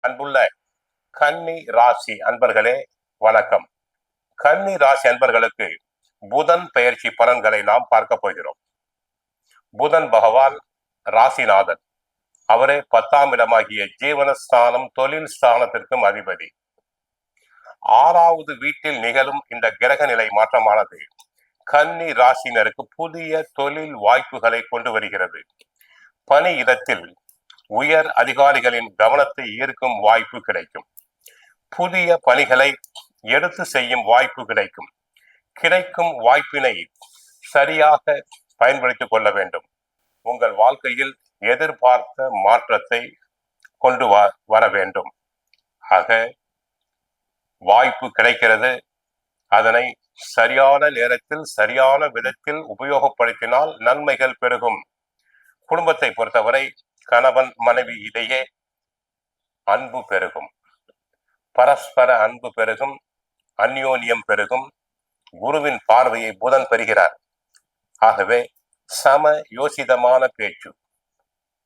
அன்புள்ள கன்னி ராசி அன்பர்களே வணக்கம். கன்னி ராசி அன்பர்களுக்கு புதன் பெயர்ச்சி பலன்களை நாம் பார்க்க போகிறோம். புதன் பகவான் ராசிநாதன். அவரே பத்தாம் இடமாகிய ஜீவனஸ்தானம் தொழில் ஸ்தானத்திற்கும் அதிபதி. ஆறாவது வீட்டில் நிகழும் இந்த கிரக நிலை மாற்றமானது கன்னி ராசினருக்கு புதிய தொழில் வாய்ப்புகளை கொண்டு வருகிறது. பணி இடத்தில் உயர் அதிகாரிகளின் கவனத்தை ஈர்க்கும் வாய்ப்பு கிடைக்கும். புதிய பணிகளை எடுத்து செய்யும் வாய்ப்பு கிடைக்கும். கிடைக்கும் வாய்ப்பினை சரியாக பயன்படுத்திக் கொள்ள வேண்டும். உங்கள் வாழ்க்கையில் எதிர்பார்த்த மாற்றத்தை கொண்டு வ- வர வேண்டும். ஆக வாய்ப்பு கிடைக்கிறது. அதனை சரியான நேரத்தில் சரியான விதத்தில் உபயோகப்படுத்தினால் நன்மைகள் பெருகும். குடும்பத்தை பொறுத்தவரை கணவன் மனைவி இடையே அன்பு பெருகும். பரஸ்பர அன்பு பெருகும் அந்யோன்யம் பெருகும். குருவின் பார்வையை புதன் பெறுகிறார். ஆகவே சம யோசிதமான பேச்சு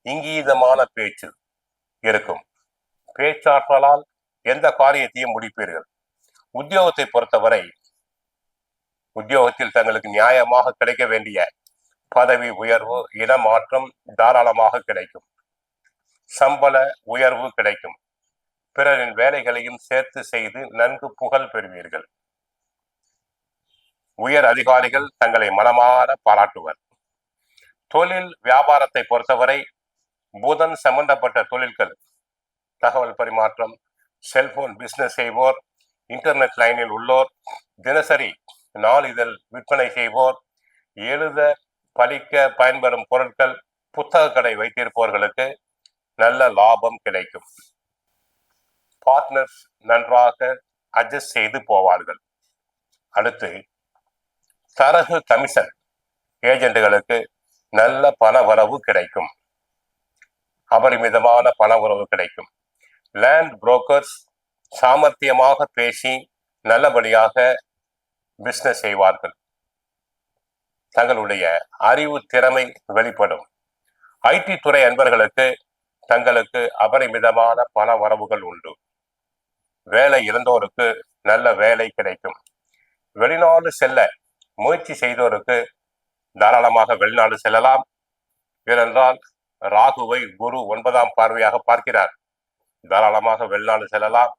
இங்கீதமான பேச்சு இருக்கும். பேச்சாற்றலால் எந்த காரியத்தையும் முடிப்பீர்கள். உத்தியோகத்தை பொறுத்தவரை உத்தியோகத்தில் தங்களுக்கு நியாயமாக கிடைக்க வேண்டிய பதவி உயர்வு இடமாற்றம் தாராளமாக கிடைக்கும். சம்பள உயர்வு கிடைக்கும். பிறரின் வேலைகளையும் சேர்த்து செய்து நன்கு புகழ் பெறுவீர்கள். உயர் அதிகாரிகள் தங்களை மனமாற பாராட்டுவர். தொழில் வியாபாரத்தை பொறுத்தவரை புதன் சம்பந்தப்பட்ட தொழில்கள் தகவல் பரிமாற்றம் செல்போன் பிசினஸ் செய்வோர் இன்டர்நெட் லைனில் உள்ளோர் தினசரி நாளிதழ் விற்பனை செய்வோர் எழுத படிக்க பயன்பெறும் பொருட்கள் புத்தக கடை வைத்திருப்பவர்களுக்கு நல்ல லாபம் கிடைக்கும். பார்ட்னர்ஸ் நன்றாக அட்ஜஸ்ட் செய்து போவார்கள். அடுத்து தரகு கமிஷன் ஏஜென்ட்டுகளுக்கு நல்ல பண வரவு கிடைக்கும். அபரிமிதமான பண உறவு கிடைக்கும். லேண்ட் புரோக்கர்ஸ் சாமர்த்தியமாக பேசி நல்லபடியாக பிஸ்னஸ் செய்வார்கள். தங்களுடைய அறிவு திறமை வெளிப்படும். ஐடி துறை அன்பர்களுக்கு தங்களுக்கு அபரிமிதமான பண வரவுகள் உண்டு. வேலை இழந்தோருக்கு நல்ல வேலை கிடைக்கும். வெளிநாடு செல்ல முயற்சி செய்தோருக்கு தாராளமாக வெளிநாடு செல்லலாம். ஏனென்றால் ராகுவை குரு ஒன்பதாம் பார்வையாக பார்க்கிறார். தாராளமாக வெளிநாடு செல்லலாம்.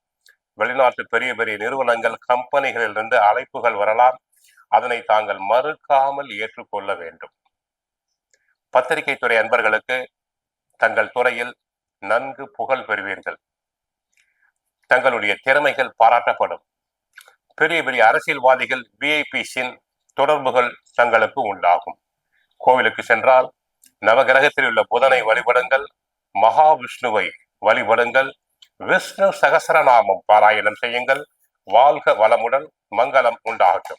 வெளிநாட்டு பெரிய பெரிய நிறுவனங்கள் கம்பெனிகளிலிருந்து அழைப்புகள் வரலாம். அதனை தாங்கள் மறுக்காமல் ஏற்றுக்கொள்ள வேண்டும். பத்திரிகை துறை அன்பர்களுக்கு தங்கள் துறையில் நன்கு புகழ் பெறுவீர்கள். தங்களுடைய திறமைகள் பாராட்டப்படும். பெரிய பெரிய அரசியல்வாதிகள் விஐபிஸின் தொடர்புகள் தங்களுக்கு உண்டாகும். கோவிலுக்கு சென்றால் நவகிரகத்தில் உள்ள புதனை வழிபடுங்கள் மகாவிஷ்ணுவை வழிபடுங்கள் விஷ்ணு சகசரநாமம் பாராயணம் செய்யுங்கள் வாழ்க வளமுடன் மங்களம் உண்டாகட்டும்.